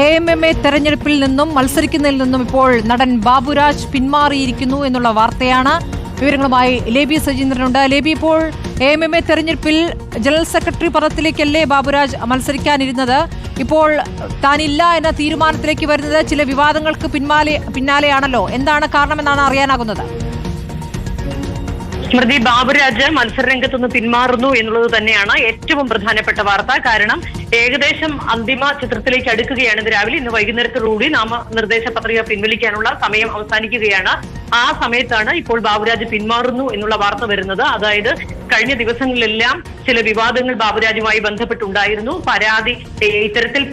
A M M A തെരഞ്ഞെടുപ്പിൽ നിന്നും മത്സരിക്കുന്നതിൽ നിന്നും ഇപ്പോൾ നടൻ ബാബുരാജ് പിന്മാറിയിരിക്കുന്നു എന്നുള്ള വാർത്തയാണ് വിവരങ്ങളുമായി ലേബി സജീന്ദ്രനുണ്ട്. ലേബി ഇപ്പോൾ എ എം എം എ തെരഞ്ഞെടുപ്പിൽ ജനറൽ സെക്രട്ടറി പദത്തിലേക്കല്ലേ ബാബുരാജ് മത്സരിക്കാനിരുന്നത്? ഇപ്പോൾ താനില്ല എന്ന തീരുമാനത്തിലേക്ക് വരുന്നത് ചില വിവാദങ്ങൾക്ക് പിന്മാലെ പിന്നാലെയാണല്ലോ. എന്താണ് കാരണമെന്നാണ് അറിയാനാകുന്നത്? സ്മൃതി ബാബുരാജ് മത്സരരംഗത്തു നിന്ന് പിന്മാറുന്നു എന്നുള്ളത് തന്നെയാണ് ഏറ്റവും പ്രധാനപ്പെട്ട വാർത്ത. കാരണം ഏകദേശം അന്തിമ ചിത്രത്തിലേക്ക് അടുക്കുകയാണ് ഇന്ന് രാവിലെ. ഇന്ന് വൈകുന്നേരത്തോടുകൂടി നാമനിർദ്ദേശ പത്രിക പിൻവലിക്കാനുള്ള സമയം അവസാനിക്കുകയാണ്. ആ സമയത്താണ് ഇപ്പോൾ ബാബുരാജ് പിന്മാറുന്നു എന്നുള്ള വാർത്ത വരുന്നത്. അതായത് കഴിഞ്ഞ ദിവസങ്ങളിലെല്ലാം ചില വിവാദങ്ങൾ ബാബുരാജുമായി ബന്ധപ്പെട്ടുണ്ടായിരുന്നു. പരാതി ഇത്തരത്തിൽ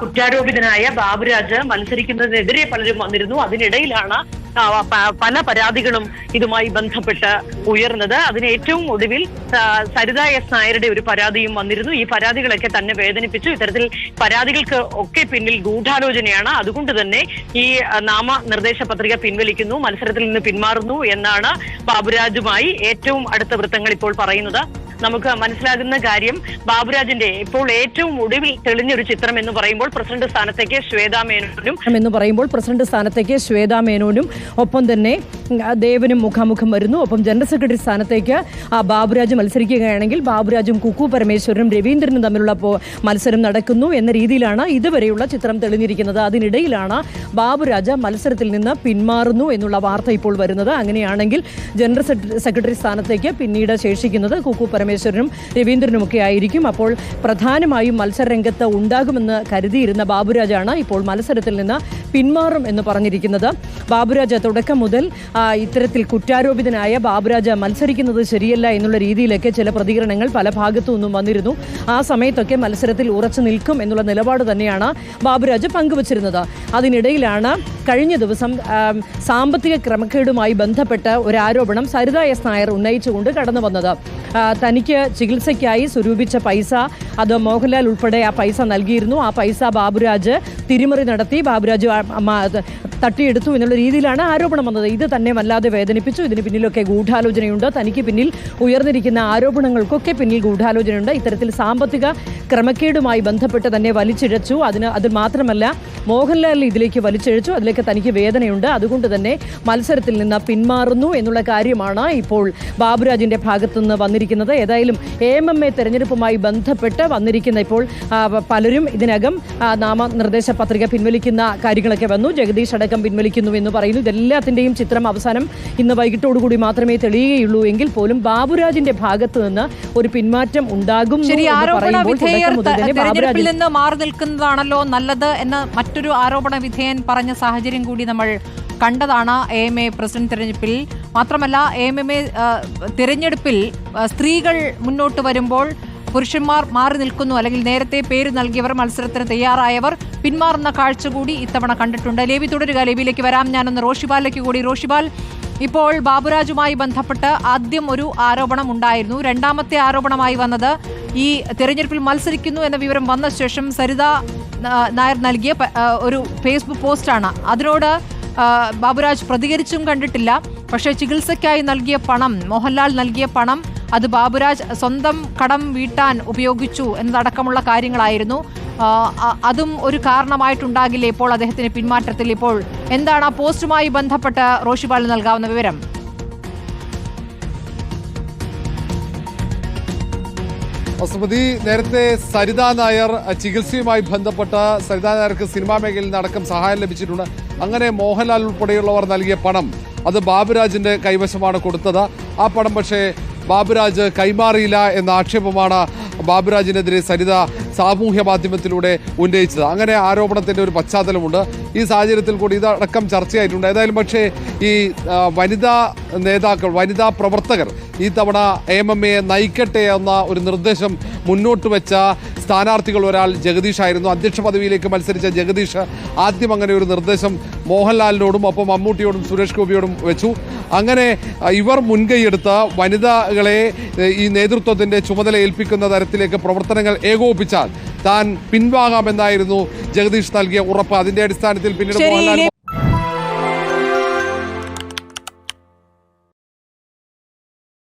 കുറ്റാരോപിതനായ ബാബുരാജ് മത്സരിക്കുന്നതിനെതിരെ പലരും വന്നിരുന്നു. അതിനിടയിലാണ് പല പരാതികളും ഇതുമായി ബന്ധപ്പെട്ട് ഉയർന്നത്. അതിന് ഏറ്റവും ഒടുവിൽ സരിത എസ് നായരുടെ ഒരു പരാതിയും വന്നിരുന്നു. ഈ പരാതികളൊക്കെ തന്നെ വേദനിപ്പിച്ചു. ഇത്തരത്തിൽ പരാതികൾക്ക് ഒക്കെ പിന്നിൽ ഗൂഢാലോചനയാണ്. അതുകൊണ്ട് തന്നെ ഈ നാമനിർദ്ദേശ പത്രിക പിൻവലിക്കുന്നു മത്സരത്തിൽ നിന്ന് പിന്മാറുന്നു എന്നാണ് ബാബുരാജുമായി ഏറ്റവും അടുത്ത വൃത്തങ്ങൾ ഇപ്പോൾ പറയുന്നത്. നമുക്ക് മനസ്സിലാകുന്ന കാര്യം ബാബുരാജിന്റെ ഇപ്പോൾ ഏറ്റവും ഒടുവിൽ തെളിഞ്ഞൊരു ചിത്രം എന്ന് പറയുമ്പോൾ പ്രസിഡന്റ് സ്ഥാനത്തേക്ക് ശ്വേതാ മേനോനും എന്ന് പറയുമ്പോൾ പ്രസിഡന്റ് സ്ഥാനത്തേക്ക് ശ്വേതാ മേനോനും ഒപ്പം തന്നെ ദേവനും മുഖാമുഖം വരുന്നു. ഒപ്പം ജനറൽ സെക്രട്ടറി സ്ഥാനത്തേക്ക് ആ ബാബുരാജ് മത്സരിക്കുകയാണെങ്കിൽ ബാബുരാജും കുക്കു പരമേശ്വരനും രവീന്ദ്രനും തമ്മിലുള്ള മത്സരം നടക്കുന്നു എന്ന രീതിയിലാണ് ഇതുവരെയുള്ള ചിത്രം തെളിഞ്ഞിരിക്കുന്നത്. അതിനിടയിലാണ് ബാബുരാജ് മത്സരത്തിൽ നിന്ന് പിന്മാറുന്നു എന്നുള്ള വാർത്ത ഇപ്പോൾ വരുന്നത്. അങ്ങനെയാണെങ്കിൽ ജനറൽ സെക്രട്ടറി സ്ഥാനത്തേക്ക് പിന്നീട് ശേഷിക്കുന്നത് കുക്കു പരമേശ്വരനും രവീന്ദ്രനുമൊക്കെ ആയിരിക്കും. അപ്പോൾ പ്രധാനമായും മത്സരരംഗത്ത് ഉണ്ടാകുമെന്ന് കരുതിയിരുന്ന ബാബുരാജാണ് ഇപ്പോൾ മത്സരത്തിൽ നിന്ന് പിന്മാറും എന്ന് പറഞ്ഞിരിക്കുന്നത്. ബാബുരാജ തുടക്കം മുതൽ ഇത്തരത്തിൽ കുറ്റാരോപിതനായ ബാബുരാജ മത്സരിക്കുന്നത് ശരിയല്ല എന്നുള്ള രീതിയിലൊക്കെ ചില പ്രതികരണങ്ങൾ പല ഭാഗത്തു നിന്നും വന്നിരുന്നു. ആ സമയത്തൊക്കെ മത്സരത്തിൽ ഉറച്ചു നിൽക്കും എന്നുള്ള നിലപാട് തന്നെയാണ് ബാബുരാജ് പങ്കുവച്ചിരുന്നത്. അതിനിടയിലാണ് കഴിഞ്ഞ ദിവസം സാമ്പത്തിക ക്രമക്കേടുമായി ബന്ധപ്പെട്ട് ഒരു ആരോപണം സരിത എസ് നായർ ഉന്നയിച്ചുകൊണ്ട് കടന്നു വന്നത് തനിക്ക് ചികിത്സയ്ക്കായി സ്വരൂപിച്ച പൈസ അത് മോഹൻലാൽ ഉൾപ്പെടെ ആ പൈസ നൽകിയിരുന്നു. ആ പൈസ ബാബുരാജ് തിരിമറി നടത്തി ബാബുരാജ് തട്ടിയെടുത്തു എന്നുള്ള രീതിയിലാണ് ആരോപണം വന്നത്. ഇത് തന്നെ വല്ലാതെ വേദനിപ്പിച്ചു. ഇതിന് പിന്നിലൊക്കെ ഗൂഢാലോചനയുണ്ട്. തനിക്ക് പിന്നിൽ ഉയർന്നിരിക്കുന്ന ആരോപണങ്ങൾക്കൊക്കെ പിന്നിൽ ഗൂഢാലോചനയുണ്ട്. ഇത്തരത്തിൽ സാമ്പത്തിക ക്രമക്കേടുമായി ബന്ധപ്പെട്ട് തന്നെ വലിച്ചിഴച്ചു. അതിന് അത് മാത്രമല്ല മോഹൻലാലിനെ ഇതിലേക്ക് വലിച്ചിഴച്ചു. അതിലേക്ക് തനിക്ക് വേദനയുണ്ട്. അതുകൊണ്ട് തന്നെ മത്സരത്തിൽ നിന്ന് പിന്മാറുന്നു എന്നുള്ള കാര്യമാണ് ഇപ്പോൾ ബാബുരാജിന്റെ ഭാഗത്തുനിന്ന് വന്നിരിക്കുന്നത്. ഏതായാലും എ എം എം എ തെരഞ്ഞെടുപ്പുമായി ബന്ധപ്പെട്ട് വന്നിരിക്കുന്ന ഇപ്പോൾ പലരും ഇതിനകം നാമനിർദ്ദേശ പത്രിക പിൻവലിക്കുന്ന കാര്യങ്ങളൊക്കെ വന്നു. ജഗദീഷ് അടക്കം പിൻവലിക്കുന്നു എന്ന് പറയുന്നു. ഇതെല്ലാത്തിന്റെയും ചിത്രം അവസാനം ഇന്ന് വൈകിട്ടോടുകൂടി മാത്രമേ തെളിയുകയുള്ളൂ എങ്കിൽ പോലും ബാബുരാജിന്റെ ഭാഗത്ത് നിന്ന് ഒരു പിന്മാറ്റം ഉണ്ടാകും തെരഞ്ഞെടുപ്പിൽ നിന്ന് മാറി നിൽക്കുന്നതാണല്ലോ നല്ലത് എന്ന് മറ്റൊരു ആരോപണ വിധേയൻ പറഞ്ഞ സാഹചര്യം കൂടി നമ്മൾ കണ്ടതാണ് എ എം എ പ്രസിഡന്റ് തെരഞ്ഞെടുപ്പിൽ. മാത്രമല്ല എ എം എം എ തിരഞ്ഞെടുപ്പിൽ സ്ത്രീകൾ മുന്നോട്ട് വരുമ്പോൾ പുരുഷന്മാർ മാറി നിൽക്കുന്നു. അല്ലെങ്കിൽ നേരത്തെ പേര് നൽകിയവർ മത്സരത്തിന് തയ്യാറായവർ പിന്മാറുന്ന കാഴ്ച കൂടി ഇത്തവണ കണ്ടിട്ടുണ്ട്. ലേബി തുടരുക. ലേബിയിലേക്ക് വരാം. ഞാനൊന്ന് റോഷിബാലിലേക്ക് കൂടി. റോഷിബാൽ ഇപ്പോൾ ബാബുരാജുമായി ബന്ധപ്പെട്ട് ആദ്യം ഒരു ആരോപണം ഉണ്ടായിരുന്നു രണ്ടാമത്തെ ആരോപണമായി വന്നത് ഈ തെരഞ്ഞെടുപ്പിൽ മത്സരിക്കുന്നു എന്ന വിവരം വന്ന ശേഷം സരിത നായർ നൽകിയ ഒരു ഫേസ്ബുക്ക് പോസ്റ്റാണ്. അതിനോട് ബാബുരാജ് പ്രതികരിച്ചും കണ്ടിട്ടില്ല. പക്ഷേ ചികിത്സയ്ക്കായി നൽകിയ പണം മോഹൻലാൽ നൽകിയ പണം അത് ബാബുരാജ് സ്വന്തം കടം വീട്ടാൻ ഉപയോഗിച്ചു എന്നതടക്കമുള്ള കാര്യങ്ങളായിരുന്നു. അതും ഒരു കാരണമായിട്ടുണ്ടാകില്ലേ ഇപ്പോൾ അദ്ദേഹത്തിന് പിന്മാറ്റത്തിൽ ഇപ്പോൾ. എന്താണ് ആ പോസ്റ്റുമായി ബന്ധപ്പെട്ട് റോഷിപാൽ നൽകാവുന്ന വിവരം? വസുമതി നേരത്തെ സരിത നായർ ചികിത്സയുമായി ബന്ധപ്പെട്ട സരിത നായർക്ക് സിനിമാ മേഖലയിൽ നിന്ന് അടക്കം സഹായം ലഭിച്ചിട്ടുണ്ട്. അങ്ങനെ മോഹൻലാൽ ഉൾപ്പെടെയുള്ളവർ നൽകിയ പണം അത് ബാബുരാജിന്റെ കൈവശമാണ് കൊടുത്തത്. ആ പണം പക്ഷേ ബാബുരാജ് കൈമാറിയില്ല എന്ന ആക്ഷേപമാണ് ബാബുരാജിനെതിരെ സരിത സാമൂഹ്യ മാധ്യമത്തിലൂടെ ഉന്നയിച്ചത്. അങ്ങനെ ആരോപണത്തിന്റെ ഒരു പശ്ചാത്തലമുണ്ട്. ഈ സാഹചര്യത്തിൽ കൂടി ഇതടക്കം ചർച്ചയായിട്ടുണ്ട്. ഏതായാലും പക്ഷേ ഈ വനിതാ നേതാക്കൾ വനിതാ പ്രവർത്തകർ ഈ തവണ എം എം എ നയിക്കട്ടെ എന്ന ഒരു നിർദ്ദേശം മുന്നോട്ട് വെച്ച സ്ഥാനാർത്ഥികൾ ഒരാൾ ജഗദീഷായിരുന്നു അധ്യക്ഷ പദവിയിലേക്ക് മത്സരിച്ച ജഗദീഷ് ആദ്യം അങ്ങനെ ഒരു നിർദ്ദേശം മോഹൻലാലിനോടും ഒപ്പം മമ്മൂട്ടിയോടും സുരേഷ് ഗോപിയോടും വെച്ചു. അങ്ങനെ ഇവർ മുൻകൈയെടുത്ത് വനിതകളെ ഈ നേതൃത്വത്തിന്റെ ചുമതല ഏൽപ്പിക്കുന്ന തരത്തിലേക്ക് പ്രവർത്തനങ്ങൾ ഏകോപിച്ചാൽ താൻ പിൻവാങ്ങാമെന്നായിരുന്നു ജഗദീഷ് നൽകിയ ഉറപ്പ്. അതിന്റെ അടിസ്ഥാനത്തിൽ പിന്നീട്